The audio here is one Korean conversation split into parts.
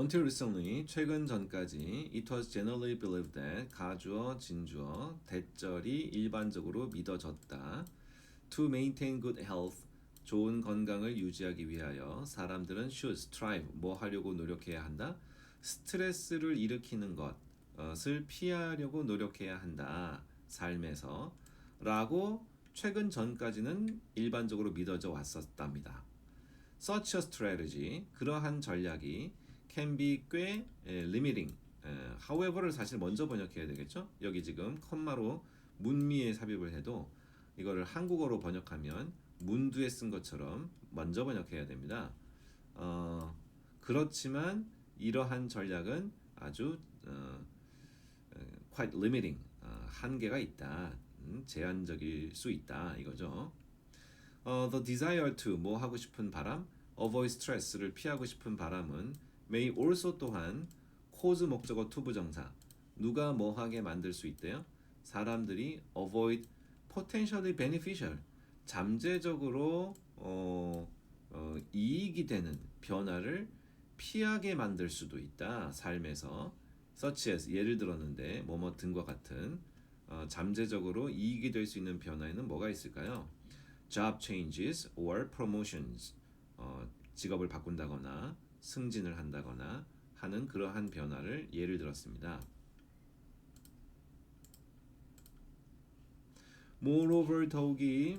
Until recently, 최근 전까지 it was generally believed that 가주어, 진주어, 대절이 일반적으로 믿어졌다. To maintain good health, 좋은 건강을 유지하기 위하여 사람들은 should strive, 뭐 하려고 노력해야 한다. 스트레스를 일으키는 것을 피하려고 노력해야 한다. 삶에서 라고 최근 전까지는 일반적으로 믿어져 왔었답니다. Such a strategy, 그러한 전략이 can be 꽤 에, limiting. 에, however를 사실 먼저 번역해야 되겠죠? 여기 지금 컴마로 문미에 삽입을 해도 이거를 한국어로 번역하면 문두에 쓴 것처럼 먼저 번역해야 됩니다. 어, 그렇지만 이러한 전략은 아주 어, 에, quite limiting, 어, 한계가 있다, 음, 제한적일 수 있다 이거죠. 어, the desire to 뭐 하고 싶은 바람, avoid stress를 피하고 싶은 바람은 may also 또한 cause 목적어 to 부정사 누가 뭐 하게 만들 수 있대요? 사람들이 avoid potentially beneficial 잠재적으로 어, 어, 이익이 되는 변화를 피하게 만들 수도 있다 삶에서 such as 예를 들었는데 뭐뭐 등과 같은 어, 잠재적으로 이익이 될 수 있는 변화에는 뭐가 있을까요? job changes or promotions 어, 직업을 바꾼다거나 승진을 한다거나 하는 그러한 변화를 예를 들었습니다. Moreover 더욱이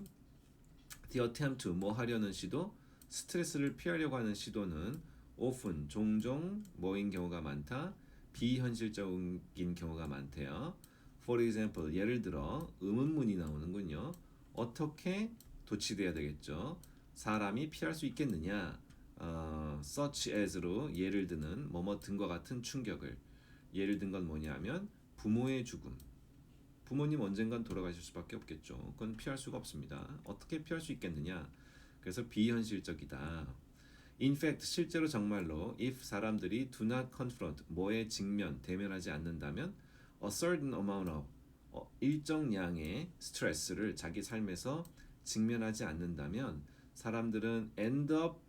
the attempt to 뭐 하려는 시도 스트레스를 피하려고 하는 시도는 often 종종 뭐인 경우가 많다 비현실적인 경우가 많대요. For example 예를 들어 의문문이 나오는군요. 어떻게 도치돼야 되겠죠? 사람이 피할 수 있겠느냐? 어, such as로 예를 드는 뭐뭐 등과 같은 충격을 예를 든 건 뭐냐면 부모의 죽음. 부모님 언젠간 돌아가실 수밖에 없겠죠. 그건 피할 수가 없습니다. 어떻게 피할 수 있겠느냐? 그래서 비현실적이다. In fact, 실제로 정말로 if 사람들이 do not confront 뭐에 직면 대면하지 않는다면 a certain amount of 어, 일정량의 스트레스를 자기 삶에서 직면하지 않는다면 사람들은 end up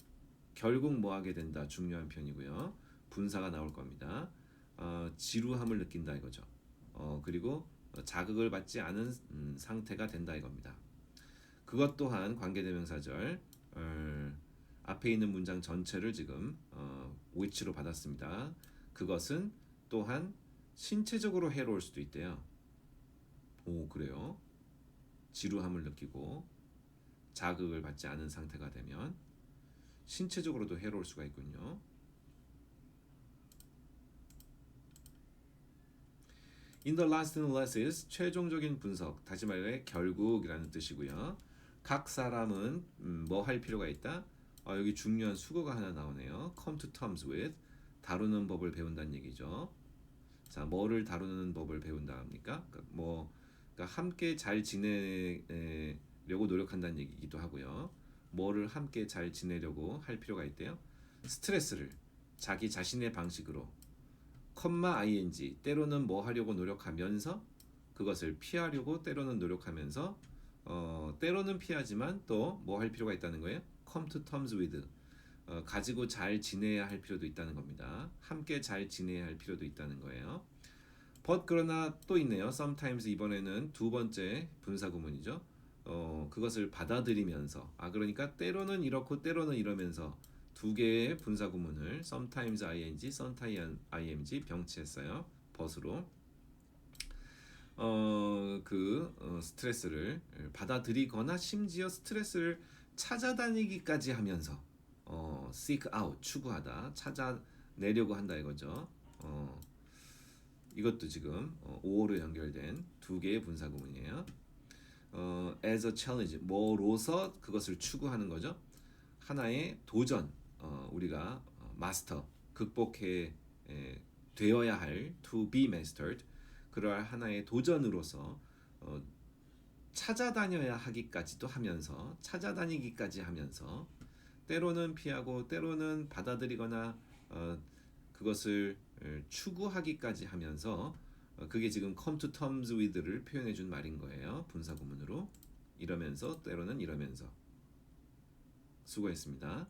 결국 뭐 하게 된다? 중요한 편이고요. 분사가 나올 겁니다. 어, 지루함을 느낀다 이거죠. 어, 그리고 자극을 받지 않은 음, 상태가 된다 이겁니다. 그것 또한 관계대명사절 어, 앞에 있는 문장 전체를 지금 어, which로 받았습니다. 그것은 또한 신체적으로 해로울 수도 있대요. 오 그래요? 지루함을 느끼고 자극을 받지 않은 상태가 되면 신체적으로도 해로울 수가 있군요. In the last analysis, 최종적인 분석, 다시 말해 결국이라는 뜻이고요. 각 사람은 음, 뭐할 필요가 있다? 아, 여기 중요한 수거가 하나 나오네요. Come to terms with 다루는 법을 배운다는 얘기죠. 자, 뭐를 다루는 법을 배운다 합니까? 그러니까 뭐 그러니까 함께 잘 지내려고 노력한다는 얘기기도 하고요. 뭐를 함께 잘 지내려고 할 필요가 있대요. 스트레스를 자기 자신의 방식으로 컴마 ing 때로는 뭐 하려고 노력하면서 그것을 피하려고 때로는 노력하면서 어 때로는 피하지만 또 뭐 할 필요가 있다는 거예요. come to terms with 어, 가지고 잘 지내야 할 필요도 있다는 겁니다. 함께 잘 지내야 할 필요도 있다는 거예요. but 그러나 또 있네요. sometimes 이번에는 두 번째 분사 구문이죠. 어, 그것을 받아들이면서 아 그러니까 때로는 이렇고 때로는 이러면서 두 개의 분사 구문을 sometimes ing, sometimes ing 병치했어요. 벗으로 어 그 어, 스트레스를 받아들이거나 심지어 스트레스를 찾아다니기까지 하면서 어 seek out 추구하다 찾아내려고 한다 이거죠. 어 이것도 지금 어, 5호로 연결된 두 개의 분사 구문이에요. 어, as a challenge 뭐로서 그것을 추구하는 거죠. 하나의 도전 어, 우리가 어, 마스터 극복해 에, 되어야 할 to be mastered 그러한 하나의 도전으로서 어, 찾아다녀야 하기까지도 하면서 찾아다니기까지 하면서 때로는 피하고 때로는 받아들이거나 어, 그것을 추구하기까지 하면서 어, 그게 지금 come to terms with를 표현해 준 말인 거예요. 분사 구문 이러면서 때로는 이러면서 수고했습니다.